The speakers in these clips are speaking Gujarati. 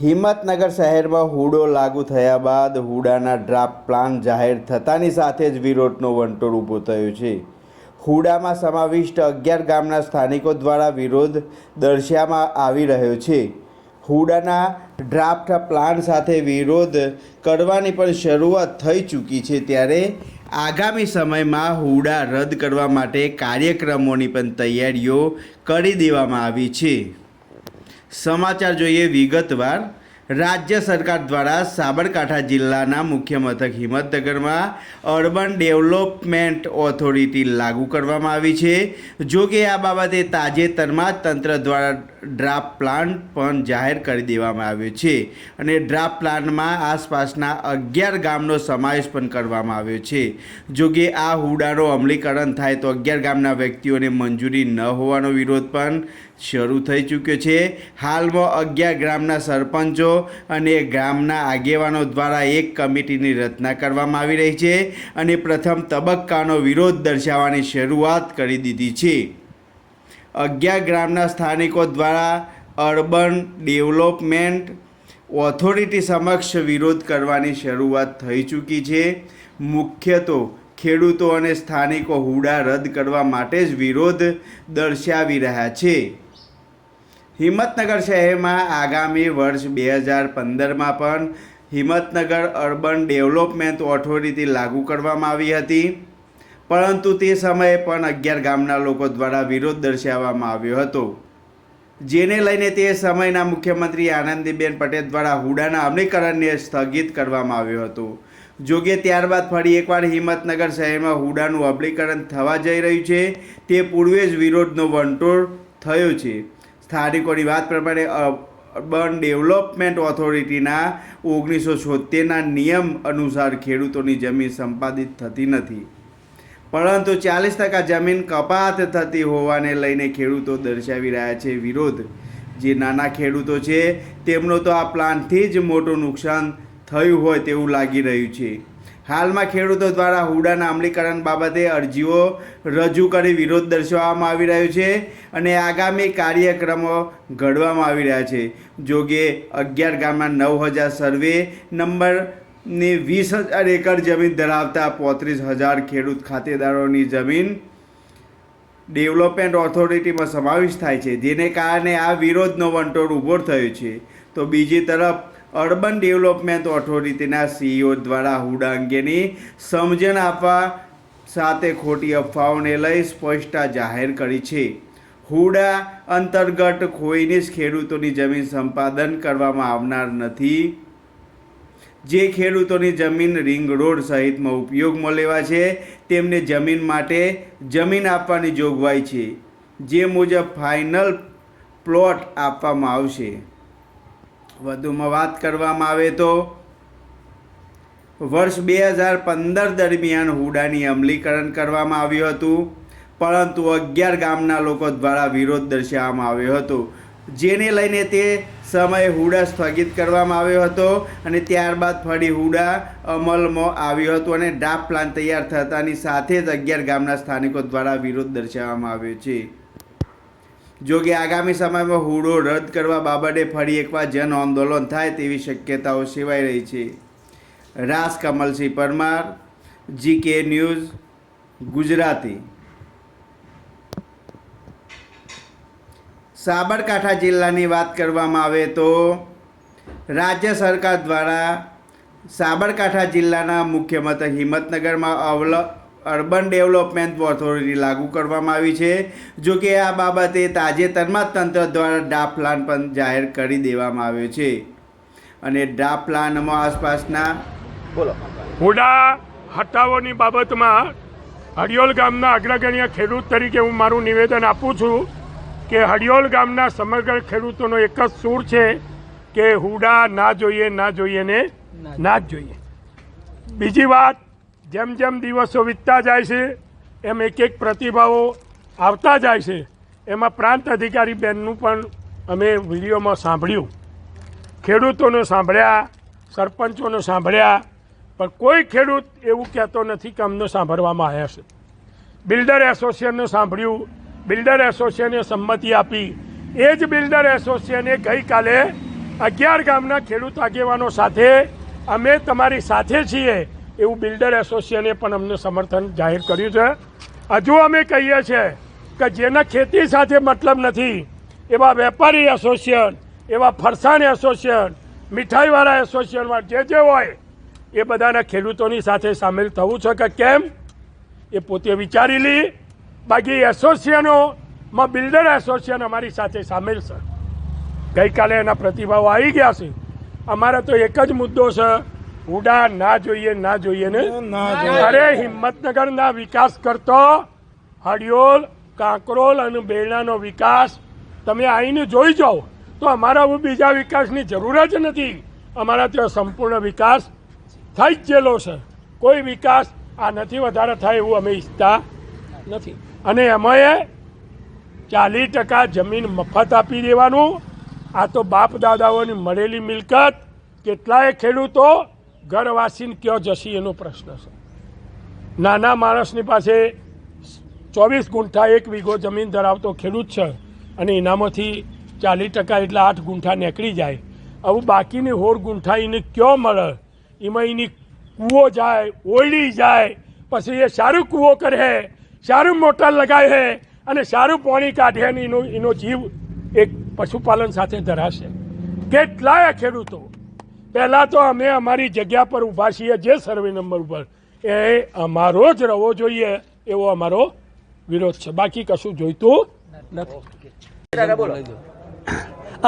હિંમતનગર શહેરમાં હુડો લાગુ થયા બાદ હુડાના ડ્રાફ્ટ પ્લાન જાહેર થતાની સાથે જ વિરોધનો વંટોળ ઊભો થયો છે. હુડામાં સમાવિષ્ટ અગિયાર ગામના સ્થાનિકો દ્વારા વિરોધ દર્શાવવામાં આવી રહ્યો છે. હુડાના ડ્રાફ્ટ પ્લાન સાથે વિરોધ કરવાની પણ શરૂઆત થઈ ચૂકી છે ત્યારે આગામી સમયમાં હુડા રદ કરવા માટે કાર્યક્રમોની પણ તૈયારીઓ કરી દેવામાં આવી છે. સમાચાર જોઈએ વિગતવાર. રાજ્ય સરકાર દ્વારા સાબરકાંઠા જિલ્લાના મુખ્ય મથક હિંમતનગરમાં અર્બન ડેવલપમેન્ટ ઓથોરિટી લાગુ કરવામાં આવી છે. જો કે આ બાબતે તાજેતરમાં તંત્ર દ્વારા ડ્રાફ્ટ પ્લાન પણ જાહેર કરી દેવામાં આવ્યો છે અને ડ્રાફ્ટ પ્લાનમાં આસપાસના અગિયાર ગામનો સમાવેશ પણ કરવામાં આવ્યો છે. જો કે આ હુડાનો અમલીકરણ થાય તો અગિયાર ગામના વ્યક્તિઓને મંજૂરી ન હોવાનો વિરોધ પણ શરૂ થઈ ચૂક્યો છે. હાલમાં અગિયાર ગ્રામના સરપંચો અને ગ્રામના આગેવાનો દ્વારા એક કમિટીની રચના કરવામાં આવી રહી છે અને પ્રથમ તબક્કાનો વિરોધ દર્શાવવાની શરૂઆત કરી દીધી છે. અગિયાર ગ્રામના સ્થાનિકો દ્વારા અર્બન ડેવલપમેન્ટ ઓથોરિટી સમક્ષ વિરોધ કરવાની શરૂઆત થઈ ચૂકી છે. મુખ્ય તો ખેડૂતો અને સ્થાનિકો હુડા રદ કરવા માટે જ વિરોધ દર્શાવી રહ્યા છે. હિંમતનગર શહેરમાં આગામી વર્ષ બે હજાર પંદરમાં પણ હિંમતનગર અર્બન ડેવલપમેન્ટ ઓથોરિટી લાગુ કરવામાં આવી હતી. પરંતુ તે સમયે પણ અગિયાર ગામના લોકો દ્વારા વિરોધ દર્શાવવામાં આવ્યો હતો. જેને લઈને તે સમયના મુખ્યમંત્રી આનંદીબેન પટેલ દ્વારા હુડાના અમલીકરણને સ્થગિત કરવામાં આવ્યો હતો. જોકે ત્યારબાદ ફરી એકવાર હિંમતનગર શહેરમાં હુડાનું અમલીકરણ થવા જઈ રહ્યું છે, તે પૂર્વે જ વિરોધનો વંટોળ થયો છે. સ્થાનિકોની વાત પ્રમાણે, અર્બન ડેવલપમેન્ટ ઓથોરિટીના ઓગણીસો છોતેરના નિયમ અનુસાર ખેડૂતોની જમીન સંપાદિત થતી નથી. પરંતુ ચાલીસ ટકા જમીન કપાત થતી હોવાને લઈને ખેડૂતો દર્શાવી રહ્યા છે વિરોધ. જે નાના ખેડૂતો છે, તેમનો તો આ પ્લાનથી જ મોટું નુકસાન થયું હોય તેવું લાગી રહ્યું છે. હાલમાં ખેડૂતો દ્વારા હુડાના અમલીકરણ બાબતે અરજીઓ રજૂ કરી વિરોધ દર્શાવવામાં આવી રહ્યો છે અને આગામી કાર્યક્રમો ઘડવામાં આવી રહ્યા છે. જોકે અગિયાર ગામના નવ હજાર સર્વે નંબરની વીસ હજાર એકર જમીન ધરાવતા પોત્રીસ હજાર ખેડૂત ખાતેદારોની જમીન ડેવલપમેન્ટ ઓથોરિટીમાં સમાવેશ થાય છે, જેને કારણે આ વિરોધનો વંટોળ ઊભો થયો છે. તો બીજી તરફ, અર્બન ડેવલપમેન્ટ ઓથોરિટીના સીઈઓ દ્વારા હુડા અંગેની સમજણ આપવા સાથે ખોટી અફવાઓને લઈ સ્પષ્ટતા જાહેર કરી છે. હુડા અંતર્ગત કોઈને જ ખેડૂતોની જમીન સંપાદન કરવામાં આવનાર નથી. જે ખેડૂતોની જમીન રિંગ રોડ સહિતમાં ઉપયોગમાં લેવા છે, તેમને જમીન માટે જમીન આપવાની જોગવાઈ છે, જે મુજબ ફાઇનલ પ્લોટ આપવામાં આવશે. વધુમાં વાત કરવામાં આવે તો, વર્ષ બે હજાર પંદર દરમિયાન હુડાની અમલીકરણ કરવામાં આવ્યું હતું, પરંતુ અગિયાર ગામના લોકો દ્વારા વિરોધ દર્શાવવામાં આવ્યો હતો. જેને લઈને તે સમયે હુડા સ્થગિત કરવામાં આવ્યો હતો અને ત્યારબાદ ફરી હુડા અમલમાં આવ્યો હતો અને ડ્રાફ્ટ પ્લાન તૈયાર થતાની સાથે જ અગિયાર ગામના સ્થાનિકો દ્વારા વિરોધ દર્શાવવામાં આવ્યો છે. જો કે આગામી સમયમાં હુડો રદ કરવા બાબતે ફરી એકવાર જન આંદોલન થાય તેવી શક્યતાઓ સેવાઈ રહી છે. રાસ કમલસિંહ પરમાર, જીકે ન્યૂઝ, ગુજરાતી. સાબરકાંઠા જિલ્લાની વાત કરવામાં આવે તો રાજ્ય સરકાર દ્વારા સાબરકાંઠા જિલ્લાના મુખ્ય મથક હિંમતનગરમાં અવલ અર્બન ડેવલપમેન્ટ ઓથોરિટી લાગુ કરવામાં આવી છે જો કે આ બાબતે તાજેતરમાં જ તંત્ર દ્વારા ડ્રાફ્ટ પ્લાન પણ જાહેર કરી દેવામાં આવ્યો છે. અને ડ્રાફ્ટ પ્લાનમાં આસપાસના બોલો. હુડા હટાવોની બાબતમાં હડિયોલ ગામના અગ્રગણ્ય ખેડૂત તરીકે હું મારું નિવેદન આપું છું. કે હડિયોલ ગામના સમગ્ર ખેડૂતોનો એક જ સૂર છે કે હુડા ના જોઈએ ના જોઈએ ને ના જ જોઈએ. બીજી વાત, જેમ જેમ દિવસો વીતતા જાય છે, એમ એક એક પ્રતિભાવો આવતા જાય છે. એમાં પ્રાંત અધિકારી બેનનું પણ અમે વિડીયોમાં સાંભળ્યું. ખેડૂતોને સાંભળ્યા, સરપંચોને સાંભળ્યા, પણ કોઈ ખેડૂત એવું કહેતો નથી કે અમને સાંભળવામાં આવ્યા છે. બિલ્ડર એસોસિએશનને સાંભળ્યું બિલ્ડર એસોસિએશને સંમતિ આપી. એ જ બિલ્ડર એસોસિએશને ગઈકાલે અગિયાર ગામના ખેડૂત આગેવાનો સાથે અમે તમારી સાથે છીએ એવું બિલ્ડર એસોસિએશને પણ અમને સમર્થન જાહેર કર્યું છે. હજુ અમે કહીએ છીએ કે જેના ખેતી સાથે મતલબ નથી, એવા વેપારી એસોસિએશન, એવા ફરસાણ એસોસિએશન, મીઠાઈવાળા એસોસિએશનમાં જે જે હોય, એ બધાના ખેડૂતોની સાથે સામેલ થવું છે કે કેમ? એ પોતે વિચારી લી. બાકી એસોસિએશનોમાં બિલ્ડર એસોસિએશન અમારી સાથે સામેલ છે. ગઈકાલે એના પ્રતિભાવ આવી ગયા છે. અમારે તો એક જ મુદ્દો છે હુડા ના જોઈએ ના જોઈએ ને? અરે હિંમતનગરના વિકાસ કરતો હડિયોલ કાંકરોલ અને બેરણાનો વિકાસ તમે આવીને જોઈ જાઓ તો અમારા બીજા વિકાસની જરૂર જ નથી. અમારા ત્યાં સંપૂર્ણ વિકાસ થઈ જ ગયેલો છે. કોઈ વિકાસ આ નથી વધારે થાય એવું અમે ઈચ્છતા નથી. અને એમાંય ચાલીસ ટકા જમીન મફત આપી દેવાનું. આ તો બાપ દાદાઓની મળેલી મિલકત. કેટલાય ખેડૂતો ઘરવાસીને ક્યાં જશે એનો પ્રશ્ન છે. નાના માણસની પાસે ચોવીસ ગુંઠા એક વીઘો જમીન ધરાવતો ખેડૂત છે અને એનામાંથી ચાલીસ ટકા એટલે આઠ ગુંઠા નીકળી જાય. આવું બાકીની હોર ગુંઠા એને ક્યો મળે? એમાં એની કૂવો જાય ઓળી જાય, પછી એ સારું કૂવો કરે સારું મોટર લગાવે અને સારું પાણી કાઢે અને એનો એનો જીવ એક પશુપાલન સાથે ધરાશે. કેટલાય ખેડૂતો, પહેલાં તો અમે અમારી જગ્યા પર ઊભા છીએ, જે સર્વે નંબર ઉપર. એ અમારો જ રહેવો જોઈએ એવો અમારો વિરોધ છે. બાકી કશું જોઈતું નથી.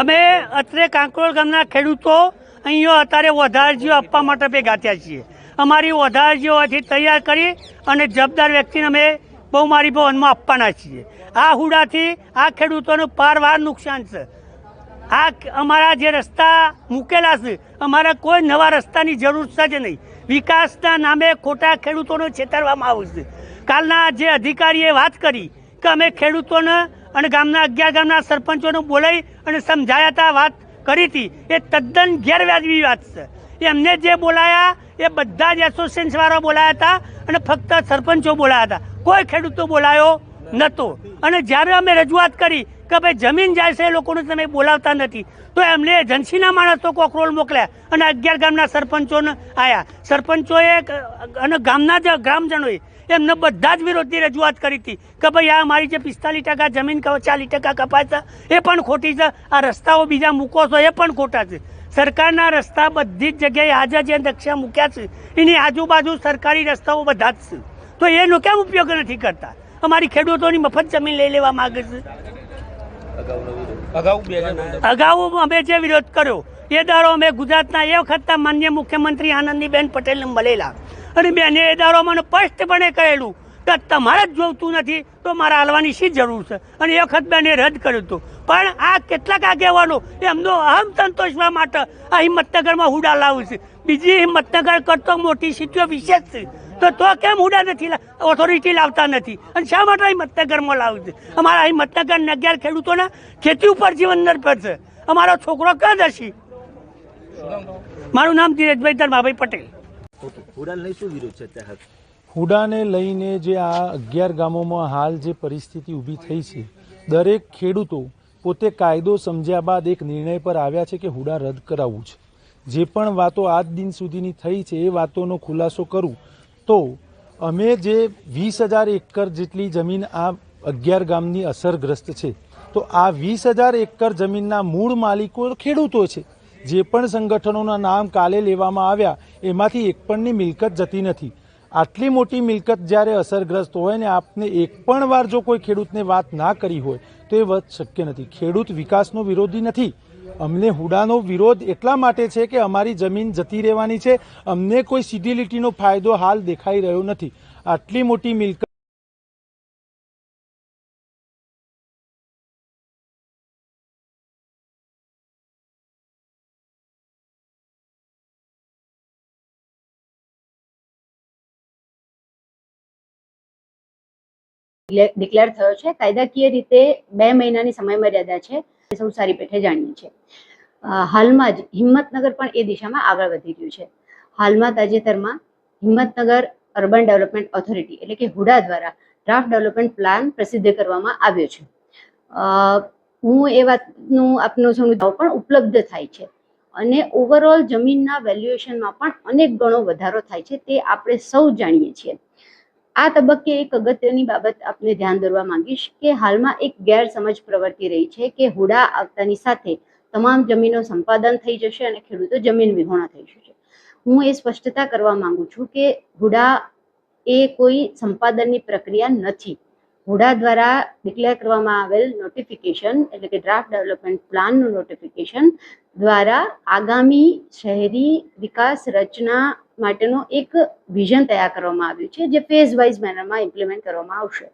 અમે અત્રે કાંકરોલ ગામના ખેડૂતો અહીંયા અત્યારે વધારજીઓ આપવા માટે ભેગા થયા છીએ. અમારી વધારજીઓથી તૈયાર કરી અને જવાબદાર વ્યક્તિને અમે બહુમારી ભવનમાં આપવાના છીએ. આ હુડાથી, આ ખેડૂતોનું પારવાર નુકસાન છે. આ અમારા જે રસ્તા મૂકેલા છે, અમારે કોઈ નવા રસ્તાની જરૂર છે જ નહીં. વિકાસના નામે ખોટા ખેડૂતોને છેતરવામાં આવે છે. કાલના જે અધિકારીએ વાત કરી કે અમે ખેડૂતોને અને ગામના અગિયાર ગામના સરપંચોને બોલાવી અને સમજાયા હતા વાત કરી હતી, એ તદ્દન ગેરવ્યાજબી વાત છે. એમને જે બોલાયા, એ બધા જ એસોસિએશનવાળા બોલાયા હતા અને ફક્ત સરપંચો બોલાયા હતા. કોઈ ખેડૂતો બોલાયો નહોતો. અને જ્યારે અમે રજૂઆત કરી કે ભાઈ જમીન જાય છે એ લોકોને તમે બોલાવતા નથી, તો એમને એજન્સીના માણસો કોકરોલ મોકલ્યા અને અગિયાર ગામના સરપંચોને આવ્યા સરપંચોએ અને ગામના જ ગ્રામજનોએ એમને બધા જ વિરોધની રજૂઆત કરી હતી કે ભાઈ આ મારી જે પિસ્તાલીસ ટકા જમીન ચાલીસ ટકા કપાય છે, એ પણ ખોટી છે. આ રસ્તાઓ બીજા મૂકો છો, એ પણ ખોટા છે. સરકારના રસ્તા બધી જ જગ્યાએ આજે જે નકશા મૂક્યા છે એની આજુબાજુ સરકારી રસ્તાઓ બધા જ છે. તો એનો કેમ ઉપયોગ નથી કરતા? અમારી ખેડૂતોની મફત જમીન લઈ લેવા માંગે છે. અગાઉ અમે જે વિરોધ કર્યો એ દારો અમે ગુજરાતના એ વખતના માન્ય મુખ્યમંત્રી આનંદીબેન પટેલને મળેલા. અને બેને એ દારો મને સ્પષ્ટપણે કહેલું કે તમારે જ જોઈતું નથી, તો મારે હાલવાની શી જરૂર છે? અને એ વખત બેને રદ કર્યું હતું. પણ આ કેટલાક આગેવાનો, એમનો અહમ સંતોષવા માટે આ હિંમતનગરમાં હુડા લાવું છે. બીજી હિંમતનગર કરતો મોટી સિટીઓ વિશેષ છે. તો તો કેમ હુડા નથી ઓથોરિટી લાવતા નથી? અને શા માટે હિંમતનગરમાં લાવું છે? અમારા હિંમતનગર અગિયાર ખેડૂતોના ખેતી ઉપર જીવન નિર્ભર છે. અમારો છોકરો ક્યાં જશે? મારું નામ ધીરજભાઈ ધર્માભાઈ પટેલ. હુડા નહીં શું વિરોધ છે અત્યારે? હુડાને લઈને જે આ અગિયાર ગામોમાં હાલ જે પરિસ્થિતિ ઊભી થઈ છે, દરેક ખેડૂતો પોતે કાયદો સમજ્યા બાદ એક નિર્ણય પર આવ્યા છે કે હુડા રદ કરાવવું છે. જે પણ વાતો આજ દિન સુધીની થઈ છે, એ વાતોનો ખુલાસો કરું તો અમે જે વીસ હજાર એકર જેટલી જમીન આ અગિયાર ગામની અસરગ્રસ્ત છે, તો આ વીસ હજાર એકર જમીનના મૂળ માલિકો ખેડૂતો છે. જે પણ સંગઠનોના નામ કાલે લેવામાં આવ્યા, એમાંથી એક પણની મિલકત જતી નથી. આટલી મોટી મિલકત જ્યારે અસરગ્રસ્ત હોય ને આપને એક પણ વાર જો કોઈ ખેડૂતને વાત ના કરી હોય, તો એ વાત શક્ય નથી. ખેડૂત વિકાસનો વિરોધી નથી. અમને હુડાનો વિરોધ એટલા માટે છે કે અમારી જમીન જતી રહેવાની છે. અમને કોઈ સિડિલિટીનો ફાયદો હાલ દેખાઈ રહ્યો નથી. આટલી મોટી મિલકત ડિક્લેર થયો છે. કાયદાકીય રીતે બે મહિનાની સમયમર્યાદા છે. એ સૌ સારી પેઠે જાણીએ છીએ. હાલમાં જ હિંમતનગર પણ એ દિશામાં આગળ વધી રહ્યું છે. હાલમાં તાજેતરમાં હિંમતનગર અર્બન ડેવલપમેન્ટ ઓથોરિટી એટલે કે હુડા દ્વારા ડ્રાફ્ટ ડેવલપમેન્ટ પ્લાન પ્રસિદ્ધ કરવામાં આવ્યો છે. હું એ વાતનું આપનું સમજાવ પણ ઉપલબ્ધ થાય છે. અને ઓવરઓલ જમીનના વેલ્યુએશનમાં પણ અનેક ગણો વધારો થાય છે. તે આપણે સૌ જાણીએ છીએ. આ તબક્કે એક અગત્યની બાબત આપને ધ્યાન દોરવા માંગીશ કે હાલમાં એક ગેરસમજ પ્રવર્તી રહી છે કે હુડા આવતાની સાથે તમામ જમીનો સંપાદન થઈ જશે અને ખેડૂતો જમીન વિહોણા થઈ જશે. હું એ સ્પષ્ટતા કરવા માંગુ છું કે હુડા એ કોઈ સંપાદનની પ્રક્રિયા નથી. હુડા દ્વારા ડિક્લેર કરવામાં આવેલ નોટિફિકેશન એટલે કે ડ્રાફ્ટ ડેવલપમેન્ટ પ્લાનનું નોટિફિકેશન દ્વારા આગામી શહેરી વિકાસ રચના માટેનો એક વિઝન તૈયાર કરવામાં આવ્યું છે, જે ફેઝ વાઇઝ મેનરમાં ઇમ્પ્લિમેન્ટ કરવામાં આવશે.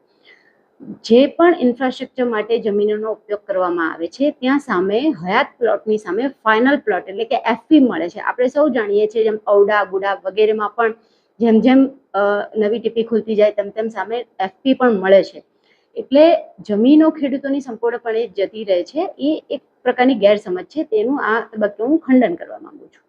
જે પણ ઇન્ફ્રાસ્ટ્રક્ચર માટે જમીનોનો ઉપયોગ કરવામાં આવે છે, ત્યાં સામે હયાત પ્લોટની સામે ફાઇનલ પ્લોટ એટલે કે એફપી મળે છે. આપણે સૌ જાણીએ છીએ જેમ ઔડા ગુડા વગેરેમાં પણ જેમ જેમ નવી ટીપી ખુલતી જાય તેમ તેમ સામે એફપી પણ મળે છે. એટલે જમીનો ખેડૂતોની સંપૂર્ણપણે જતી રહે છે, એ એક પ્રકારની ગેરસમજ છે, તેનું આ તબક્કે હું ખંડન કરવા માંગુ છું.